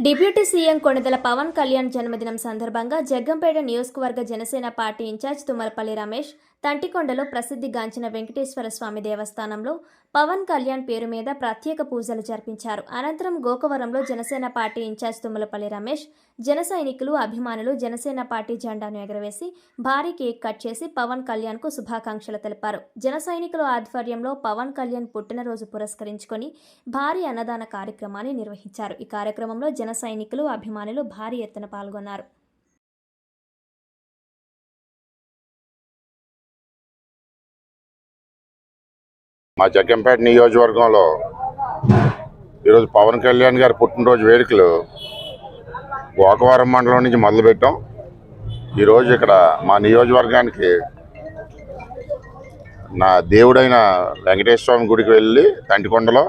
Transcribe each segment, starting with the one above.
Deputy CM Konidela Pawan Kalyan జన్మదినం సందర్భంగా జగ్గంపేట నియోజకవర్గ జనసేన పార్టీ ఇన్ఛార్జ్ తుమ్మలపల్లి రమేష్ తంటికొండలో ప్రసిద్ధిగాంచిన వెంకటేశ్వర స్వామి దేవస్థానంలో పవన్ కళ్యాణ్ పేరు మీద ప్రత్యేక పూజలు జరిపించారు. అనంతరం గోకవరంలో జనసేన పార్టీ ఇన్ఛార్జ్ తుమ్మలపల్లి రమేష్ జన సైనికులు అభిమానులు జనసేన పార్టీ జెండాను ఎగరవేసి భారీ కేక్ కట్ చేసి పవన్ కళ్యాణ్కు శుభాకాంక్షలు తెలిపారు. జన సైనికుల ఆధ్వర్యంలో పవన్ కళ్యాణ్ పుట్టినరోజు పురస్కరించుకొని భారీ అన్నదాన కార్యక్రమాన్ని నిర్వహించారు. ఈ కార్యక్రమంలో జన సైనికులు అభిమానులు భారీ ఎత్తున పాల్గొన్నారు. మా జగ్గంపేట నియోజకవర్గంలో ఈరోజు పవన్ కళ్యాణ్ గారి పుట్టినరోజు వేడుకలు గోకవరం మండలం నుంచి మొదలుపెట్టాం. ఈరోజు ఇక్కడ మా నియోజకవర్గానికి నా దేవుడైన వెంకటేశ్వర స్వామి గుడికి వెళ్ళి తంటికొండలో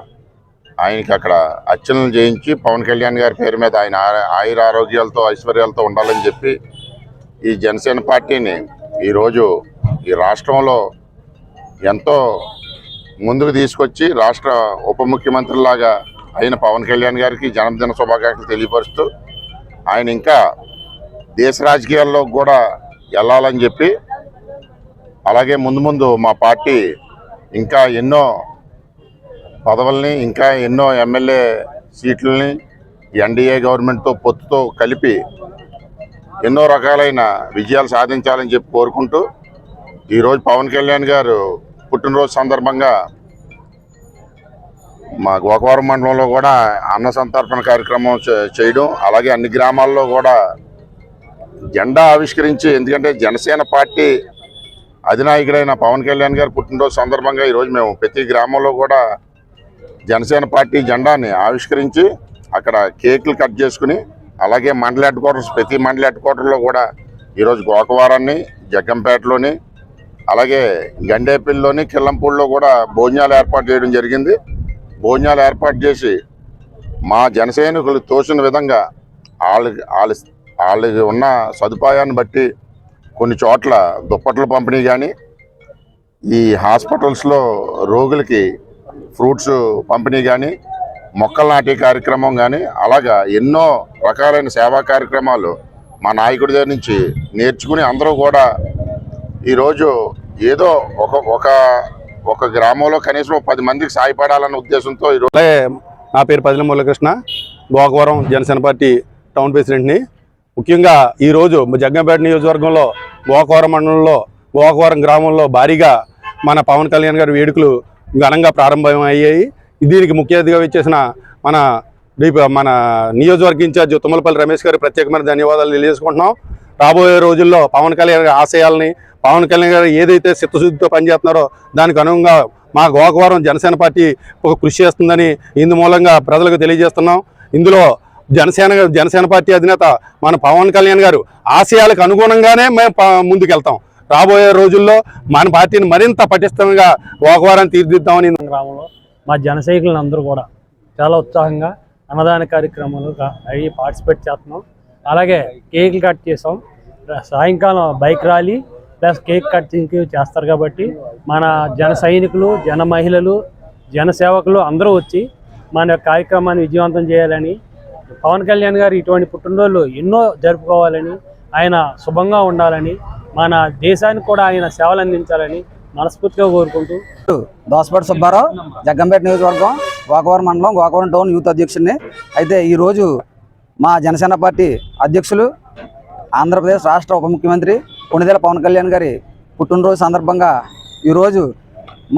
ఆయనకి అక్కడ అర్చనలు చేయించి పవన్ కళ్యాణ్ గారి పేరు మీద ఆయన ఆయుర ఆరోగ్యాలతో ఐశ్వర్యాలతో ఉండాలని చెప్పి ఈ జనసేన పార్టీని ఈరోజు ఈ రాష్ట్రంలో ఎంతో ముందుకు తీసుకొచ్చి రాష్ట్ర ఉప ముఖ్యమంత్రిలాగా అయిన పవన్ కళ్యాణ్ గారికి జన్మదిన శుభాకాంక్షలు తెలియపరుస్తూ ఆయన ఇంకా దేశ రాజకీయాల్లో కూడా వెళ్ళాలని చెప్పి అలాగే ముందు ముందు మా పార్టీ ఇంకా ఎన్నో పదవుల్ని ఇంకా ఎన్నో ఎమ్మెల్యే సీట్లని ఎన్డీఏ గవర్నమెంట్తో పొత్తుతో కలిపి ఎన్నో రకాలైన విజయాలు సాధించాలని చెప్పి కోరుకుంటూ ఈరోజు పవన్ కళ్యాణ్ గారు పుట్టినరోజు సందర్భంగా మా గోకవరం మండలంలో కూడా అన్న సంతర్పణ కార్యక్రమం చేయడం అలాగే అన్ని గ్రామాల్లో కూడా జెండా ఆవిష్కరించి ఎందుకంటే జనసేన పార్టీ అధినాయకుడైన పవన్ కళ్యాణ్ గారు పుట్టినరోజు సందర్భంగా ఈరోజు మేము ప్రతి గ్రామంలో కూడా జనసేన పార్టీ జెండాని ఆవిష్కరించి అక్కడ కేకులు కట్ చేసుకుని అలాగే మండల హెడ్ క్వార్టర్స్ ప్రతి మండల హెడ్ క్వార్టర్లో కూడా ఈరోజు గోకవారాన్ని జగ్గంపేటలోని అలాగే గండేపల్లిలోని కిల్లంపూడిలో కూడా భోజనాలు ఏర్పాటు చేయడం జరిగింది. భోజనాలు ఏర్పాటు చేసి మా జనసైనికులు తోచిన విధంగా వాళ్ళకి వాళ్ళ వాళ్ళకి ఉన్న సదుపాయాన్ని బట్టి కొన్ని చోట్ల దుప్పట్ల పంపిణీ కానీ ఈ హాస్పిటల్స్లో రోగులకి ఫ్రూట్స్ పంపిణీ కానీ మొక్కలు నాటే కార్యక్రమం కానీ అలాగా ఎన్నో రకాలైన సేవా కార్యక్రమాలు మా నాయకుడి దగ్గర నుంచి నేర్చుకుని అందరూ కూడా ఈరోజు ఏదో ఒక ఒక ఒక గ్రామంలో కనీసం పది మందికి సాయపడాలన్న ఉద్దేశంతో ఈరోజు అలాగే నా పేరు పదిల మురళకృష్ణ గోకవరం జనసేన పార్టీ టౌన్ ప్రెసిడెంట్ని. ముఖ్యంగా ఈరోజు జగ్గంపేట నియోజకవర్గంలో గోకవరం మండలంలో గోకవరం గ్రామంలో భారీగా మన పవన్ కళ్యాణ్ గారి వేడుకలు ఘనంగా ప్రారంభం అయ్యాయి దీనికి ముఖ్య అతిథిగా వచ్చేసిన మన మన నియోజకవర్గ ఇన్ఛార్జ్ తుమ్మలపల్లి రమేష్ గారి ప్రత్యేకమైన ధన్యవాదాలు తెలియజేసుకుంటున్నాం. రాబోయే రోజుల్లో పవన్ కళ్యాణ్ గారి ఆశయాల్ని పవన్ కళ్యాణ్ గారు ఏదైతే చిత్తశుద్ధితో పనిచేస్తున్నారో దానికి అనుగుణంగా మా గోకవరం జనసేన పార్టీ ఒక కృషి చేస్తుందని ఇందు మూలంగా ప్రజలకు తెలియజేస్తున్నాం. ఇందులో జనసేన జనసేన పార్టీ అధినేత మన పవన్ కళ్యాణ్ గారు ఆశయాలకు అనుగుణంగానే మేము ముందుకెళ్తాం. రాబోయే రోజుల్లో మన పార్టీని మరింత పటిష్టంగా గోకవరాన్ని తీర్చిదిద్దామని గ్రామంలో మా జన అందరూ కూడా చాలా ఉత్సాహంగా అన్నదాన కార్యక్రమాలు అవి పార్టిసిపేట్ చేస్తున్నాం. అలాగే కేకులు కట్ చేసాం. సాయంకాలం bike rally plus cake cutting చేస్తారు కాబట్టి మన జన సైనికులు జన మహిళలు జన సేవకులు అందరూ వచ్చి మన యొక్క కార్యక్రమాన్ని విజయవంతం చేయాలని పవన్ కళ్యాణ్ గారు ఇటువంటి పుట్టినరోజులు ఎన్నో జరుపుకోవాలని ఆయన శుభంగా ఉండాలని మన దేశానికి కూడా ఆయన సేవలు అందించాలని మనస్ఫూర్తిగా కోరుకుంటూ. దోసపాటి సుబ్బారావు జగ్గంపేట నియోజకవర్గం గోకవరం మండలం గోకవరం టౌన్ యూత్ అధ్యక్షుడిని. అయితే ఈరోజు మా జనసేన పార్టీ అధ్యక్షులు ఆంధ్రప్రదేశ్ రాష్ట్ర ఉప ముఖ్యమంత్రి కొణిదెల పవన్ కళ్యాణ్ గారి పుట్టినరోజు సందర్భంగా ఈరోజు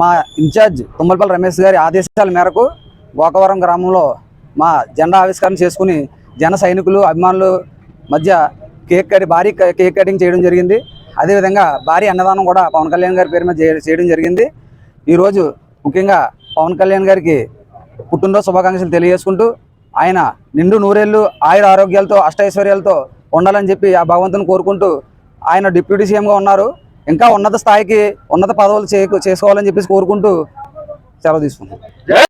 మా ఇన్ఛార్జ్ తుమ్మలపల్లి రమేష్ గారి ఆదేశాల మేరకు గోకవరం గ్రామంలో మా జెండా ఆవిష్కరణ చేసుకుని జన సైనికులు అభిమానులు మధ్య కేక్ కట్ భారీ కేక్ కటింగ్ చేయడం జరిగింది. అదేవిధంగా భారీ అన్నదానం కూడా పవన్ కళ్యాణ్ గారి పేరు మీద చేయడం జరిగింది. ఈరోజు ముఖ్యంగా పవన్ కళ్యాణ్ గారికి పుట్టినరోజు శుభాకాంక్షలు తెలియజేసుకుంటూ ఆయన నిండు నూరేళ్ళు ఆయుర ఆరోగ్యాలతో అష్టైశ్వర్యాలతో ఉండాలని చెప్పి ఆ భగవంతుని కోరుకుంటూ ఆయన డిప్యూటీ సీఎంగా ఉన్నారు. ఇంకా ఉన్నత స్థాయికి ఉన్నత పదవులు చే చేసుకోవాలని చెప్పేసి కోరుకుంటూ సెలవు తీసుకున్నాను